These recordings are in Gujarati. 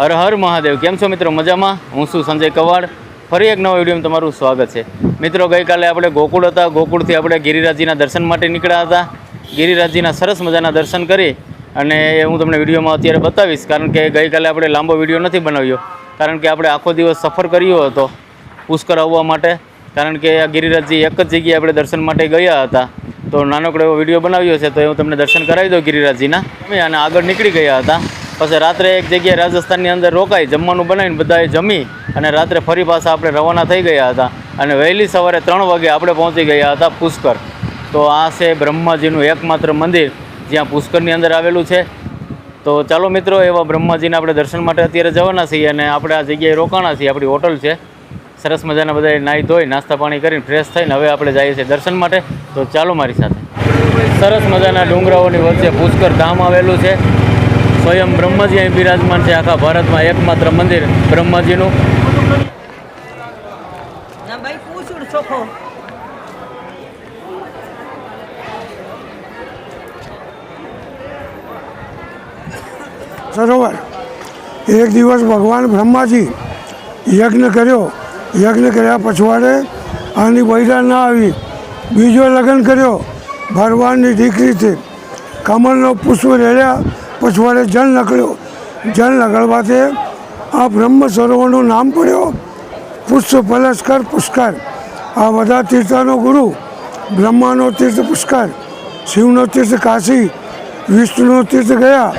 હર હર મહાદેવ. કેમ છો મિત્રો? મજામાં? હું છું સંજય કવાડ. ફરી એક નવા વિડીયોમાં તમારું સ્વાગત છે. મિત્રો, ગઈકાલે આપણે ગોકુળ હતા. ગોકુળથી આપણે ગિરિરાજજીના દર્શન માટે નીકળ્યા હતા. ગિરિરાજજીના સરસ મજાના દર્શન કરી અને એ હું તમને વિડીયોમાં અત્યારે બતાવીશ. કારણ કે ગઈકાલે આપણે લાંબો વીડિયો નથી બનાવ્યો. કારણ કે આપણે આખો દિવસ સફર કર્યો હતો પુષ્કર આવવા માટે. કારણ કે આ ગિરિરાજજી એક જ જગ્યાએ આપણે દર્શન માટે ગયા હતા. તો નાનકડો એવો વીડિયો બનાવ્યો છે, તો એ હું તમને દર્શન કરાવી દઉં ગિરિરાજજીના. અમે અને આગળ નીકળી ગયા હતા. પછી રાત્રે એક જગ્યાએ રાજસ્થાનની અંદર રોકાઈ, જમવાનું બનાવીને બધાએ જમી અને રાત્રે ફરી પાછા આપણે રવાના થઈ ગયા હતા. અને વહેલી સવારે ત્રણ વાગે આપણે પહોંચી ગયા હતા પુષ્કર. તો આ છે બ્રહ્માજીનું એકમાત્ર મંદિર, જ્યાં પુષ્કરની અંદર આવેલું છે. તો ચાલો મિત્રો, એવા બ્રહ્માજીને આપણે દર્શન માટે અત્યારે જવાના છીએ અને આપણે આ જગ્યાએ રોકાણા છીએ. આપણી હોટલ છે. સરસ મજાના બધા નાહી ધોઈ, નાસ્તા પાણી કરીને ફ્રેશ થઈને હવે આપણે જઈએ છીએ દર્શન માટે. તો ચાલો મારી સાથે. સરસ મજાના ડુંગરાઓની વચ્ચે પુષ્કર ધામ આવેલું છે. સ્વયં બ્રહ્માજી અહીં બિરાજમાન છે આખા ભારતમાં એકમાત્ર મંદિર બ્રહ્માજીનું. સરોવર. એક દિવસ ભગવાન બ્રહ્માજી યજ્ઞ કર્યો. યજ્ઞ કર્યા પછવાડે આની બૈરા ના આવી. બીજો લગ્ન કર્યો. ભગવાનની દીકરીથી કમળનો પુષ્પ રેડ્યા. પછવાડે જળ નકળ્યો. જળ નકળવાથી આ બ્રહ્મ સરોવરનું નામ પડ્યો. પુષ્પ પલસ્કર પુષ્કર. આ બધા તીર્થનો ગુરુ, બ્રહ્માનો તીર્થ પુષ્કર, શિવનો તીર્થ કાશી, વિષ્ણુનો તીર્થ ગયા.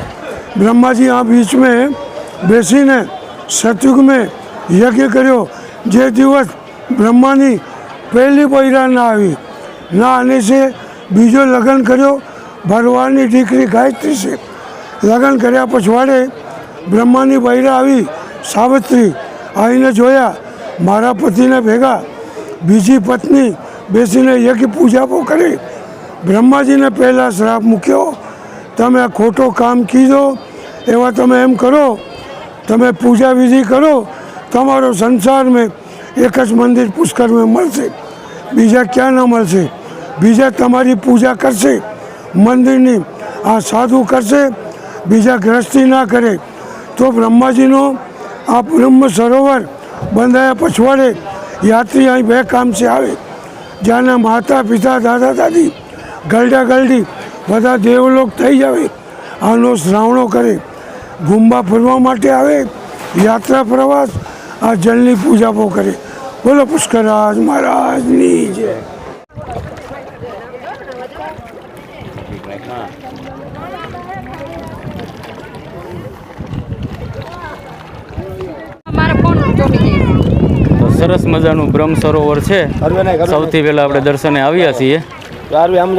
બ્રહ્માજી આ બીચમાં બેસીને સતયુગ યજ્ઞ કર્યો. જે દિવસ બ્રહ્માની પહેલી પૈરા ના આવી. ના આને છે બીજો લગ્ન કર્યો ભરવાની દીકરી ગાયત્રી છે. લગ્ન કર્યા પછવાડે બ્રહ્માની બૈરા આવી સાવિત્રી આવીને જોયા. મારા પતિને ભેગા, બીજી પત્ની બેસીને યજ્ઞ પૂજાપો કરી. બ્રહ્માજીને પહેલાં શ્રાપ મૂક્યો, તમે આ ખોટો કામ કીધો, એવા તમે એમ કરો, તમે પૂજા વિધિ કરો, તમારો સંસાર મેં એક જ મંદિર પુષ્કરમાં મળશે, બીજા ક્યાં ન મળશે, બીજા તમારી પૂજા કરશે, મંદિરની આ સાધુ કરશે બીજા ગ્રસ્તી ના કરે, તો બ્રહ્માજીનો આ બ્રહ્મ સરોવર બંધાયા પછવાડે યાત્રી અહીં બે કામથી આવે. જ્યાંના માતા, પિતા, દાદા, દાદી ગરડા ગરડી બધા દેવલોક થઈ જાવે, આનો શ્રાવણો કરે. ગુંબા ફરવા માટે આવે, યાત્રા પ્રવાસ, આ જલની પૂજાપો કરે. બોલો પુષ્કરાજ મહારાજની જય મારો ફોન ચોટી જાય તો સરસ મજાનું બ્રહ્મ સરોવર છે સૌથી પહેલાં આપણે દર્શને આવ્યા છીએ यार हम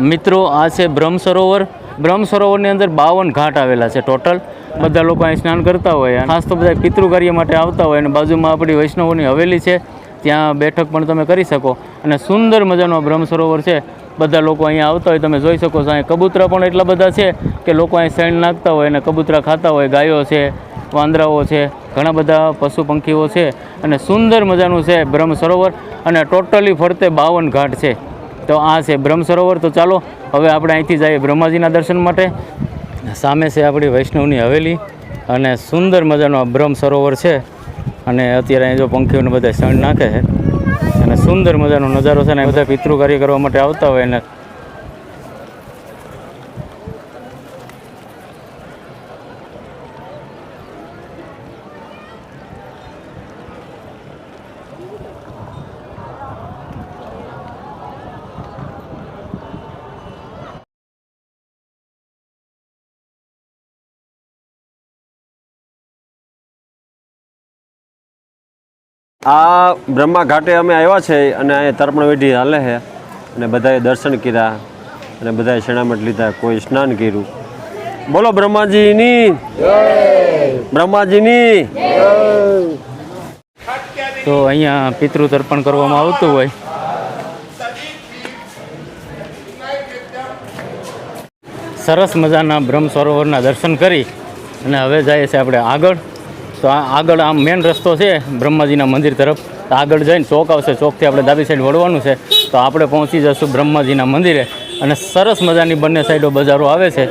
મિત્રો, આ છે બ્રહ્મ સરોવર. બ્રહ્મ સરોવરની અંદર બાવન ઘાટ આવેલા છે ટોટલ. બધા લોકો અહીં સ્નાન કરતા હોય ખાસ તો બધા પિતૃ કાર્ય માટે આવતા હોય અને બાજુમાં આપણી વૈષ્ણવોની હવેલી છે. ત્યાં બેઠક પણ તમે કરી શકો. અને સુંદર મજાનો બ્રહ્મ સરોવર છે. બધા લોકો અહીંયા આવતા હોય, તમે જોઈ શકો છો, અહીંયા કબૂતરા પણ એટલા બધા છે કે લોકો અહીં શેણ નાખતા હોય અને કબૂતરા ખાતા હોય, ગાયો છે, વાંદરાઓ છે, ઘણા બધા પશુ પંખીઓ છે અને સુંદર મજાનું છે બ્રહ્મ સરોવર અને ટોટલી ફરતે બાવન ઘાટ છે. તો આ છે બ્રહ્મ સરોવર. તો ચાલો, હવે આપણે અહીંથી જઈએ બ્રહ્માજીના દર્શન માટે. સામે છે આપણી વૈષ્ણવની હવેલી અને સુંદર મજાનો બ્રહ્મ સરોવર છે. અને અત્યારે અહીં જો પંખીઓને બધા શણ નાખે છે. સુંદર મજાનો નજારો છે ને બધા પિતૃ કાર્ય કરવા માટે આવતા હોય ને આ બ્રહ્મા ઘાટે અમે આવ્યા છે અને અહીંયા તર્પણ વિધિ હાલે છે. અને બધાએ દર્શન કર્યા અને બધાએ શણામટ લીધા, કોઈ સ્નાન કર્યું. બોલો બ્રહ્માજીની બ્રહ્માજીની. તો અહીંયા પિતૃ તર્પણ કરવામાં આવતું હોય. સરસ મજાના બ્રહ્મ સરોવરના દર્શન કરી અને હવે જઈએ છીએ આપણે આગળ. તો આગળ આમ મેઇન રસ્તો છે બ્રહ્માજીના મંદિર તરફ. તો આગળ જઈને ચોક આવશે. ચોકથી આપણે ડાબી સાઈડ વળવાનું છે. તો આપણે પહોંચી જશું બ્રહ્માજીના મંદિરે. અને સરસ મજાની બંને સાઈડો બજારો આવે છે.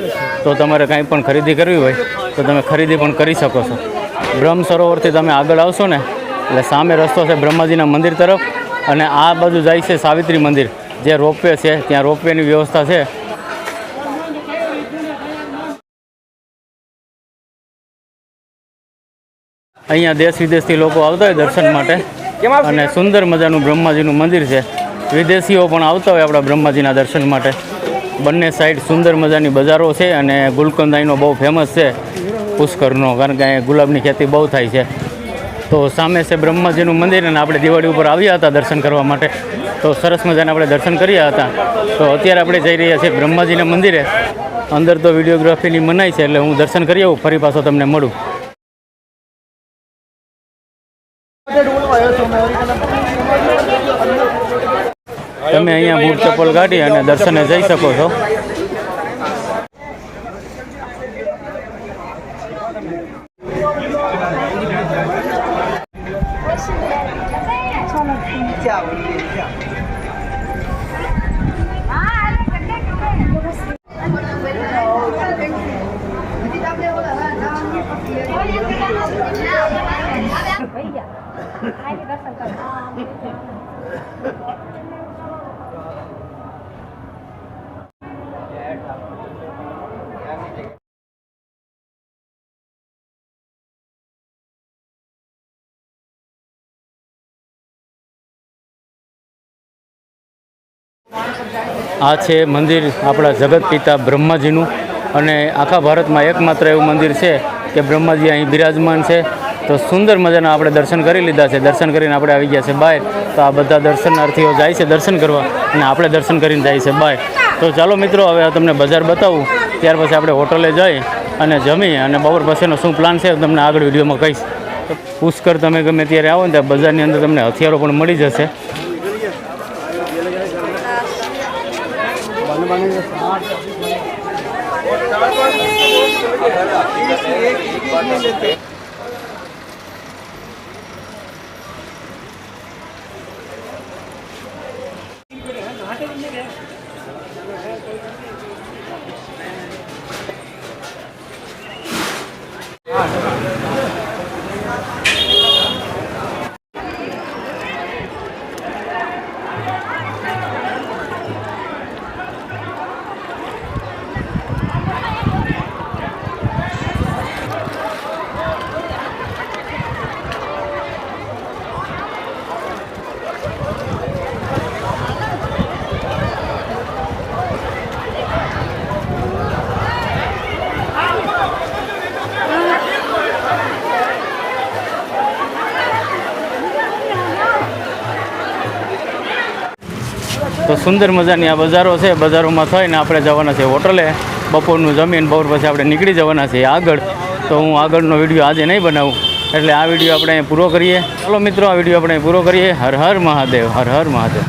તો તમારે કાંઈ પણ ખરીદી કરવી હોય, તો તમે ખરીદી પણ કરી શકો છો. બ્રહ્મ સરોવરથી તમે આગળ આવશો ને, એટલે સામે રસ્તો છે બ્રહ્માજીના મંદિર તરફ. અને આ બાજુ જાય છે સાવિત્રી મંદિર, જે રોપવે છે. ત્યાં રોપવેની વ્યવસ્થા છે. અહીંયા દેશ વિદેશથી લોકો આવતા હોય દર્શન માટે. અને સુંદર મજાનું બ્રહ્માજીનું મંદિર છે. વિદેશીઓ પણ આવતા હોય આપણા બ્રહ્માજીના દર્શન માટે. બંને સાઈડ સુંદર મજાની બજારો છે અને ગુલકંદ અહીંનો બહુ ફેમસ છે પુષ્કરનો, કારણ કે અહીંયા ગુલાબની ખેતી બહુ થાય છે. તો સામે છે બ્રહ્માજીનું મંદિર અને આપણે દિવાળી ઉપર આવ્યા હતા દર્શન કરવા માટે. તો સરસ મજાના આપણે દર્શન કર્યા હતા. તો અત્યારે આપણે જઈ રહ્યા છીએ બ્રહ્માજીના મંદિરે. અંદર તો વિડીયોગ્રાફીની મનાઈ છે એટલે હું દર્શન કરી આવું, ફરી પાછો તમને મળું. તમે અહીંયા બૂટ ચપ્પલ કાઢી અને દર્શને જઈ શકો છો. આ છે મંદિર આપણા જગત પિતા બ્રહ્માજીનું. અને આખા ભારતમાં એકમાત્ર એવું મંદિર છે કે બ્રહ્માજી અહીં બિરાજમાન છે. તો સુંદર મજાના આપણે દર્શન કરી લીધા છે. દર્શન કરીને આપણે આવી ગયા છે બહાર તો આ બધા દર્શનાર્થીઓ જાય છે દર્શન કરવા અને આપણે દર્શન કરીને જાય છે બહાર તો ચાલો મિત્રો, હવે તમને બજાર બતાવું. ત્યાર પછી આપણે હોટલે જઈ અને જમી અને બપોર પછીનો શું પ્લાન છે તમને આગળ વિડીયોમાં કહીશ. તો પુષ્કર તમે ગમે ત્યારે આવો ને ત્યાં બજારની અંદર તમને હથિયારો પણ મળી જશે. 아, 잠 깐. તો સુંદર મજાની આ બજારો છે. બજારોમાં થઈને આપણે જવાના છે હોટલે. બપોરનું જમીન, બપોર પછી આપણે નીકળી જવાના છીએ આગળ. તો હું આગળનો વીડિયો આજે નહીં બનાવું. એટલે આ વીડિયો આપણે પૂરો કરીએ. ચાલો મિત્રો, આ વીડિયો આપણે પૂરો કરીએ. હર હર મહાદેવ, હર હર મહાદેવ.